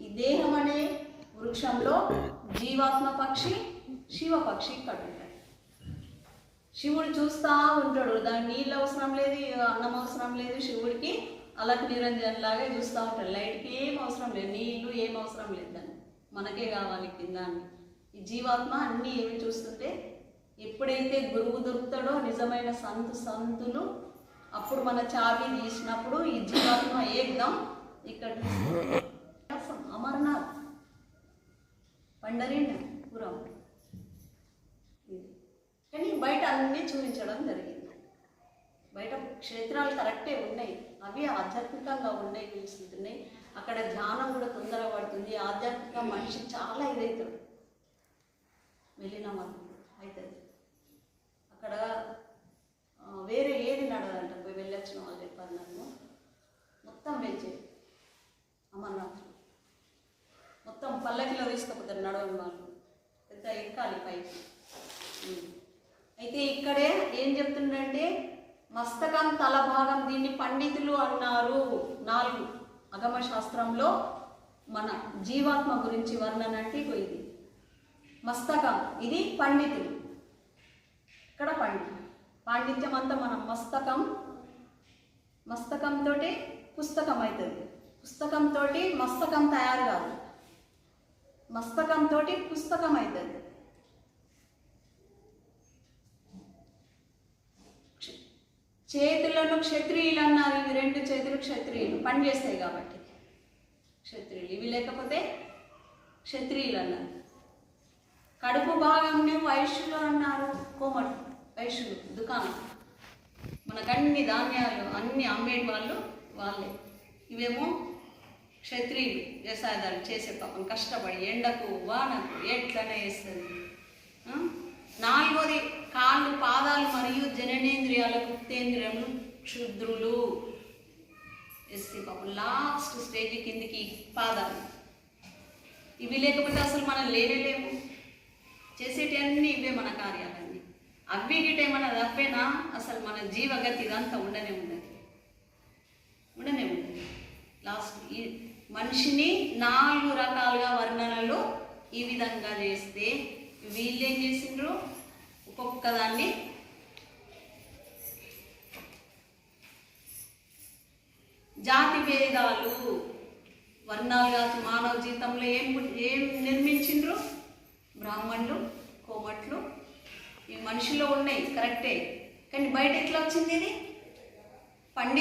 ఈ దేహం అనే వృక్షంలో జీవాత్మ పక్షి శివ పక్షి ఇక్కడ శివుడు చూస్తా ఉంటాడు. దాని నీళ్ళు అవసరం లేదు అన్నం అవసరం లేదు. శివుడికి అలక నిరంజన్ లాగా చూస్తూ ఉంటాడు. లైట్కి ఏం అవసరం లేదు నీళ్ళు ఏం అవసరం లేదు దాన్ని మనకే కావాలి కింద ఈ జీవాత్మ అన్నీ ఏమి చూస్తుంటే ఎప్పుడైతే గురువు దొరుకుతాడో నిజమైన సంతు సంతులు అప్పుడు మన చావి తీసినప్పుడు ఈ జీవాత్మ ఏకదం ఇక్కడ పండరీపురం పురం కానీ బయట అన్నీ చూపించడం జరిగింది. బయట క్షేత్రాలు కరెక్టే ఉన్నాయి. అవి ఆధ్యాత్మికంగా ఉన్నాయి పిలుస్తున్నాయి అక్కడ ధ్యానం కూడా తొందరగా పడుతుంది. ఆధ్యాత్మిక మనిషి చాలా ఇదవుతాడు వెళ్ళినాం అనుకో అవుతుంది అక్కడ తీసుకుపోతారు నడవని వాళ్ళు. పెద్ద ఎక్కాలి పైకి. అయితే ఇక్కడే ఏం చెప్తుండంటే మస్తకం తల భాగం దీన్ని పండితులు అన్నారు. నాలుగు. అగమ శాస్త్రంలో మన జీవాత్మ గురించి వర్ణన అంటే ఇది. మస్తకం. ఇది పండితులు. ఇక్కడ పండితులు పాండిత్యం అంతా మనం మస్తకం మస్తకంతో పుస్తకం అవుతుంది పుస్తకంతో మస్తకం తయారు కాదు. మస్తకంతో పుస్తకం అవుతుంది చేతులను క్షత్రియులు అన్నారు ఇవి రెండు చేతులు క్షత్రియులు పని చేస్తాయి కాబట్టి. క్షత్రియులు ఇవి లేకపోతే క్షత్రియులు అన్నారు కడుపు భాగంని వైశ్యులు అన్నారు కోమటి వైశ్యులు దుకాణం. మనకు అన్ని ధాన్యాలు అన్ని అమ్మేటి వాళ్ళు వాళ్ళే. ఇవేమో క్షత్రియులు వ్యవసాయదారు చేసే పాపం కష్టపడి ఎండకు వానకు ఎట్లనే వేస్తుంది? నాలుగోది కాళ్ళు పాదాలు మరియు జననేంద్రియాల గుప్తేంద్రియములు క్షుద్రులు. వేస్తే పాపం లాస్ట్ స్టేజ్ కిందికి పాదాలు. ఇవి లేకపోతే అసలు మనం లేనేలేము చేసేటివన్నీ ఇవే మన కార్యాలన్నీ. అవి గిట ఏమన్నా తప్పేనా అసలు మన జీవగతి ఇదంతా ఉండనే ఉండదు. ఉండనే ఉండదు లాస్ట్ ఈ మనిషిని నాలుగు రకాలుగా వర్ణనలు ఈ విధంగా చేస్తే వీళ్ళు ఏం చేసిండ్రు? ఒక్కొక్క దాన్ని జాతి భేదాలు వర్ణాలుగా మానవ జీవితంలో ఏం ఏం నిర్మించిండ్రు? బ్రాహ్మణులు కోమట్లు ఈ మనిషిలో ఉన్నాయి కరెక్టే. కానీ బయట ఎట్లా వచ్చింది ఇది? పండి